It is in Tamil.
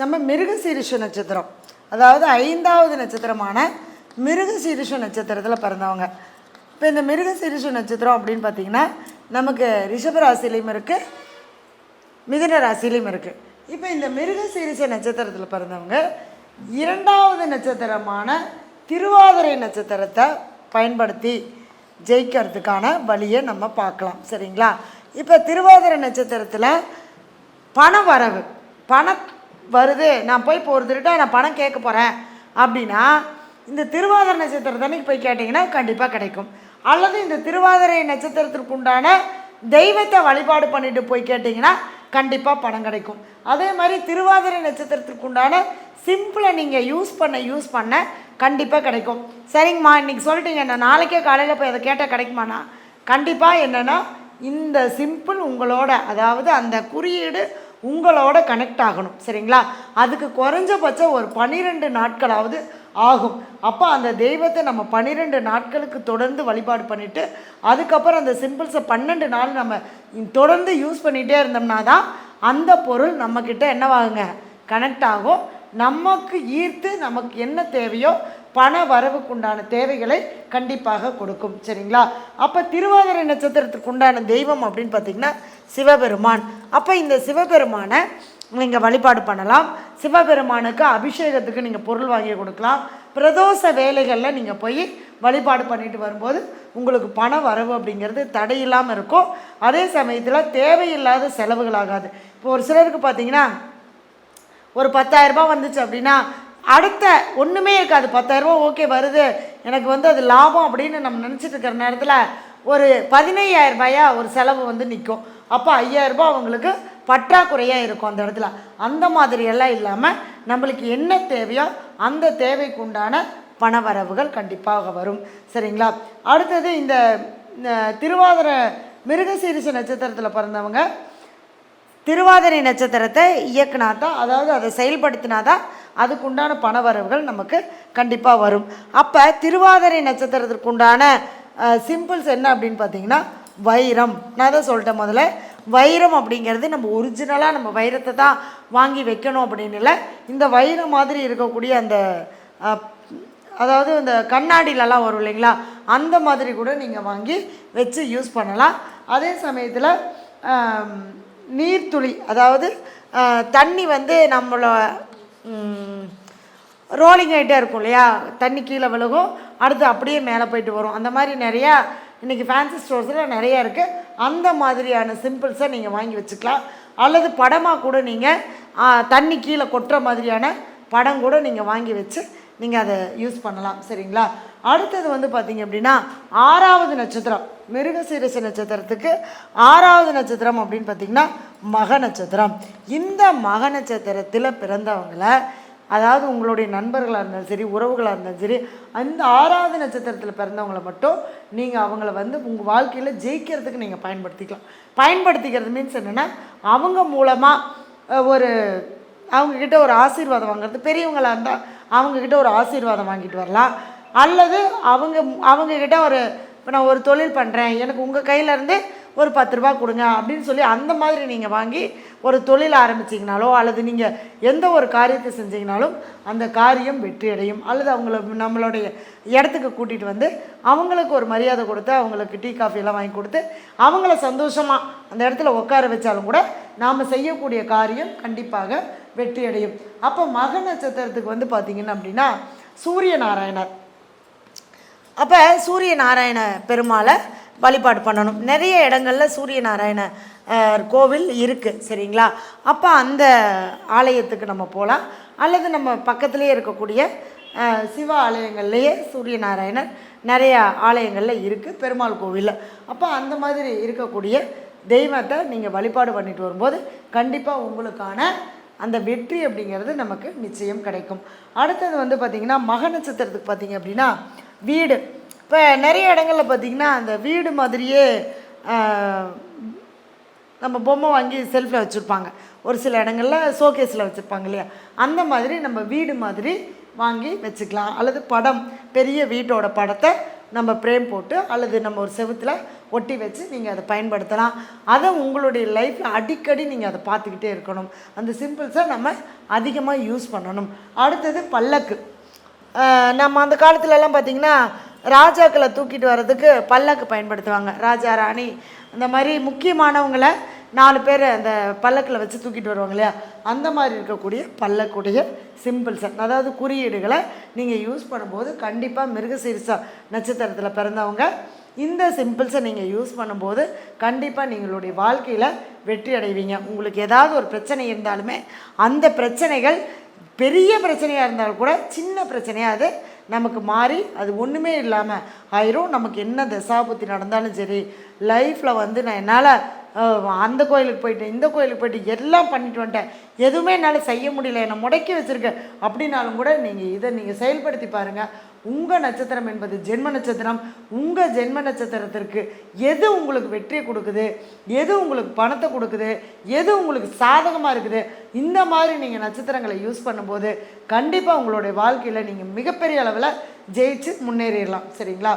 நம்ம மிருகசீரிஷ நட்சத்திரம். அதாவது ஐந்தாவது நட்சத்திரமான மிருகசீரிஷ நட்சத்திரத்தில் பிறந்தவங்க. இப்போ இந்த மிருகசீரிஷ நட்சத்திரம் அப்படின்னு பார்த்தீங்கன்னா நமக்கு ரிஷப ராசிலையும் இருக்குது மிதுன ராசிலையும் இருக்குது இப்போ இந்த மிருகசீரிஷ நட்சத்திரத்தில் பிறந்தவங்க இரண்டாவது நட்சத்திரமான திருவாதிரை நட்சத்திரத்தை பயன்படுத்தி ஜெயிக்கிறதுக்கான வழியை நம்ம பார்க்கலாம். சரிங்களா? இப்போ திருவாதிரை நட்சத்திரத்தில் பண வரவு பண வருது நான் போய் இப்போ ஒருத்தர்கிட்ட நான் பணம் கேட்க போகிறேன் அப்படின்னா இந்த திருவாதிரை நட்சத்திரத்தன்னைக்கு போய் கேட்டிங்கன்னா கண்டிப்பாக கிடைக்கும். அல்லது இந்த திருவாதிரை நட்சத்திரத்திற்கு உண்டான தெய்வத்தை வழிபாடு பண்ணிட்டு போய் கேட்டிங்கன்னா கண்டிப்பாக பணம் கிடைக்கும். அதே மாதிரி திருவாதிரை நட்சத்திரத்திற்கு உண்டான சிம்பிளை நீங்கள் யூஸ் பண்ண யூஸ் பண்ண கண்டிப்பாக கிடைக்கும். சரிங்கம்மா இன்றைக்கி சொல்லிட்டீங்க நான் நாளைக்கே காலையில் போய் அதை கேட்டால் கிடைக்குமாண்ணா? கண்டிப்பாக என்னென்னா இந்த சிம்பிள் உங்களோட அதாவது அந்த குறியீடு உங்களோட கனெக்ட் ஆகணும் சரிங்களா? அதுக்கு குறைஞ்சபட்சம் ஒரு பன்னிரெண்டு நாட்களாவது ஆகும். அப்போ அந்த தெய்வத்தை நம்ம பன்னிரெண்டு நாட்களுக்கு தொடர்ந்து வழிபாடு பண்ணிவிட்டு அதுக்கப்புறம் அந்த சிம்பிள்ஸை பன்னெண்டு நாள் நம்ம தொடர்ந்து யூஸ் பண்ணிகிட்டே இருந்தோம்னா தான் அந்த பொருள் நம்மக்கிட்ட என்னவாகுங்க? கனெக்ட் ஆகும். நமக்கு ஈர்த்து நமக்கு என்ன தேவையோ பண வரவுக்குண்டான தேவைகளை கண்டிப்பாக கொடுக்கும். சரிங்களா? அப்போ திருவாதிரை நட்சத்திரத்துக்கு உண்டான தெய்வம் அப்படின்னு பார்த்தீங்கன்னா சிவபெருமான். அப்போ இந்த சிவபெருமானை நீங்கள் வழிபாடு பண்ணலாம். சிவபெருமானுக்கு அபிஷேகத்துக்கு நீங்கள் பொருள் வாங்கி கொடுக்கலாம். பிரதோஷ வேலைகளில் நீங்கள் போய் வழிபாடு பண்ணிட்டு வரும்போது உங்களுக்கு பண வரவு அப்படிங்கிறது தடையில்லாமல் இருக்கும். அதே சமயத்தில் தேவையில்லாத செலவுகள் ஆகாது. இப்போ ஒரு சிலருக்கு பார்த்தீங்கன்னா ஒரு பத்தாயிரரூபா வந்துச்சு அப்படின்னா அடுத்த ஒன்றுமே இருக்காது. பத்தாயிரரூபா ஓகே வருது. எனக்கு வந்து அது லாபம் அப்படின்னு நம்ம நினச்சிட்டு இருக்கிற நேரத்தில் ஒரு பதினையாயிரம் ரூபாயா ஒரு செலவு வந்து நிற்கும் அப்போ ஐயாயிரரூபா அவங்களுக்கு பற்றாக்குறையாக இருக்கும் அந்த இடத்துல. அந்த மாதிரியெல்லாம் இல்லாமல் நம்மளுக்கு என்ன தேவையோ அந்த தேவைக்கு உண்டான பண வரவுகள் கண்டிப்பாக வரும். சரிங்களா? அடுத்தது இந்த திருவாதிர மிருகசீரிச நட்சத்திரத்தில் பிறந்தவங்க திருவாதிரை நட்சத்திரத்தை இயக்குனா தான் அதாவது அதை செயல்படுத்தினா தான் அதுக்குண்டான பணவரவுகள் நமக்கு கண்டிப்பாக வரும். அப்போ திருவாதிரை நட்சத்திரத்திற்கு உண்டான சிம்பிள்ஸ் என்ன அப்படின்னு பார்த்தீங்கன்னா வைரம். நான் தான் சொல்லிட்டேன் முதல்ல. வைரம் அப்படிங்கிறது நம்ம ஒரிஜினலாக நம்ம வைரத்தை தான் வாங்கி வைக்கணும் அப்படின்னு இல்லை. இந்த வைரம் மாதிரி இருக்கக்கூடிய அந்த அதாவது இந்த கண்ணாடியிலலாம் வரும் இல்லைங்களா? அந்த மாதிரி கூட நீங்கள் வாங்கி வச்சு யூஸ் பண்ணலாம். அதே சமயத்தில் நீர்த்துளி அதாவது தண்ணி வந்து நம்மள ரோலிங் ஆகிட்டே இருக்கும் இல்லையா? தண்ணி கீழே விழுகும். அடுத்து அப்படியே மேலே போயிட்டு வரும். அந்த மாதிரி நிறையா இன்றைக்கி ஃபேன்சி ஸ்டோர்ஸில் நிறையா இருக்குது அந்த மாதிரியான சிம்பிள்ஸை நீங்கள் வாங்கி வச்சுக்கலாம். அல்லது படமாக கூட நீங்கள் தண்ணி கீழே கொட்டுற மாதிரியான படம் கூட நீங்கள் வாங்கி வச்சு நீங்கள் அதை யூஸ் பண்ணலாம். சரிங்களா? அடுத்தது வந்து பார்த்தீங்க அப்படின்னா ஆறாவது நட்சத்திரம் மிருகசீரிச நட்சத்திரத்துக்கு ஆறாவது நட்சத்திரம் அப்படின்னு பார்த்தீங்கன்னா மக நட்சத்திரம். இந்த மக நட்சத்திரத்தில் பிறந்தவங்கள அதாவது உங்களுடைய நண்பர்களாக இருந்தாலும் சரி உறவுகளாக இருந்தாலும் சரி அந்த ஆறாவது நட்சத்திரத்தில் பிறந்தவங்களை மட்டும் நீங்கள் அவங்கள வந்து உங்கள் வாழ்க்கையில் ஜெயிக்கிறதுக்கு நீங்கள் பயன்படுத்திக்கலாம். பயன்படுத்திக்கிறது மீன்ஸ் என்னென்னா அவங்க மூலமாக ஒரு அவங்கக்கிட்ட ஒரு ஆசீர்வாதம் வாங்குறது. பெரியவங்களாக இருந்தால் அவங்கக்கிட்ட ஒரு ஆசீர்வாதம் வாங்கிட்டு வரலாம். அல்லது அவங்க அவங்கக்கிட்ட ஒரு இப்போ நான் ஒரு தொழில் பண்ணுறேன் எனக்கு உங்கள் கையிலேருந்து ஒரு பத்து ரூபா கொடுங்க அப்படின்னு சொல்லி அந்த மாதிரி நீங்கள் வாங்கி ஒரு தொழில் ஆரம்பிச்சிங்கனாலோ அல்லது நீங்கள் எந்த ஒரு காரியத்தை செஞ்சிங்கனாலும் அந்த காரியம் வெற்றி அடையும். அல்லது அவங்கள நம்மளுடைய இடத்துக்கு கூட்டிகிட்டு வந்து அவங்களுக்கு ஒரு மரியாதை கொடுத்து அவங்களுக்கு டீ காஃபியெல்லாம் வாங்கி கொடுத்து அவங்கள சந்தோஷமாக அந்த இடத்துல உட்கார வச்சாலும் கூட நாம் செய்யக்கூடிய காரியம் கண்டிப்பாக வெற்றி அடையும். அப்போ மக நட்சத்திரத்துக்கு வந்து பார்த்திங்கன்னா அப்படின்னா சூரிய நாராயணர் அப்போ சூரிய நாராயண பெருமாளை வழிபாடு பண்ணணும். நிறைய இடங்களில் சூரிய நாராயண கோவில் இருக்குது சரிங்களா? அப்போ அந்த ஆலயத்துக்கு நம்ம போகலாம் அல்லது நம்ம பக்கத்துலேயே இருக்கக்கூடிய சிவ ஆலயங்கள்லேயே சூரிய நாராயணர் நிறையா ஆலயங்களில் இருக்குது பெருமாள் கோவிலில். அப்போ அந்த மாதிரி இருக்கக்கூடிய தெய்வத்தை நீங்கள் வழிபாடு பண்ணிட்டு வரும்போது கண்டிப்பாக உங்களுக்கான அந்த வெற்றி அப்படிங்கிறது நமக்கு நிச்சயம் கிடைக்கும். அடுத்தது வந்து பார்த்திங்கன்னா மக நட்சத்திரத்துக்கு பார்த்திங்க அப்படின்னா வீடு. இப்போ நிறைய இடங்களில் பார்த்திங்கன்னா அந்த வீடு மாதிரியே நம்ம பொம்மை வாங்கி செல்ஃபில் வச்சுருப்பாங்க. ஒரு சில இடங்களில் ஷோகேஸில் வச்சுருப்பாங்க இல்லையா? அந்த மாதிரி நம்ம வீடு மாதிரி வாங்கி வச்சுக்கலாம். அல்லது படம் பெரிய வீட்டோட படத்தை நம்ம பிரேம் போட்டு அல்லது நம்ம ஒரு செவத்தில் ஒட்டி வச்சு நீங்கள் அதை பயன்படுத்தலாம். அதை உங்களுடைய லைஃப்பில் அடிக்கடி நீங்கள் அதை பார்த்துக்கிட்டே இருக்கணும். அந்த சிம்பிள்ஸை நம்ம அதிகமாக யூஸ் பண்ணணும். அடுத்தது பல்லக்கு. நம்ம அந்த காலத்துலலாம் பார்த்திங்கன்னா ராஜாக்களை தூக்கிட்டு வர்றதுக்கு பல்லக்கு பயன்படுத்துவாங்க. ராஜா ராணி அந்த மாதிரி முக்கியமானவங்களை நாலு பேர் அந்த பல்லக்கில் வச்சு தூக்கிட்டு வருவாங்க இல்லையா? அந்த மாதிரி இருக்கக்கூடிய பல்லக்குடைய சிம்பிள்ஸை. அதாவது குறியீடுகளை நீங்கள் யூஸ் பண்ணும்போது கண்டிப்பாக மிருகசீரிசா நட்சத்திரத்தில் பிறந்தவங்க இந்த சிம்பிள்ஸை நீங்கள் யூஸ் பண்ணும்போது கண்டிப்பாக நீங்களுடைய வாழ்க்கையில் வெற்றி அடைவீங்க. உங்களுக்கு ஏதாவது ஒரு பிரச்சனை இருந்தாலுமே அந்த பிரச்சனைகள் பெரிய பிரச்சனையாக இருந்தாலும் கூட சின்ன பிரச்சனையாக அது நமக்கு மாறி அது ஒன்றுமே இல்லாமல் ஆயிரும். நமக்கு என்ன தசாபுத்தி நடந்தாலும் சரி லைஃப்பில் வந்து நான் என்னால் அந்த கோயிலுக்கு போயிட்டேன் இந்த கோயிலுக்கு போயிட்டு எல்லாம் பண்ணிட்டு வந்துட்டேன். எதுவுமே என்னால் செய்ய முடியல. என்னை முடக்கி வச்சுருக்கேன் அப்படின்னாலும் கூட நீங்கள் இதை நீங்கள் செயல்படுத்தி பாருங்கள் உங்கள் நட்சத்திரம் என்பது ஜென்ம நட்சத்திரம். உங்கள் ஜென்ம நட்சத்திரத்திற்கு எது உங்களுக்கு வெற்றியை கொடுக்குது? எது உங்களுக்கு பணத்தை கொடுக்குது? எது உங்களுக்கு சாதகமாக இருக்குது? இந்த மாதிரி நீங்கள் நட்சத்திரங்களை யூஸ் பண்ணும்போது கண்டிப்பாக உங்களுடைய வாழ்க்கையில் நீங்கள் மிகப்பெரிய அளவில் ஜெயிச்சு முன்னேறிடலாம். சரிங்களா?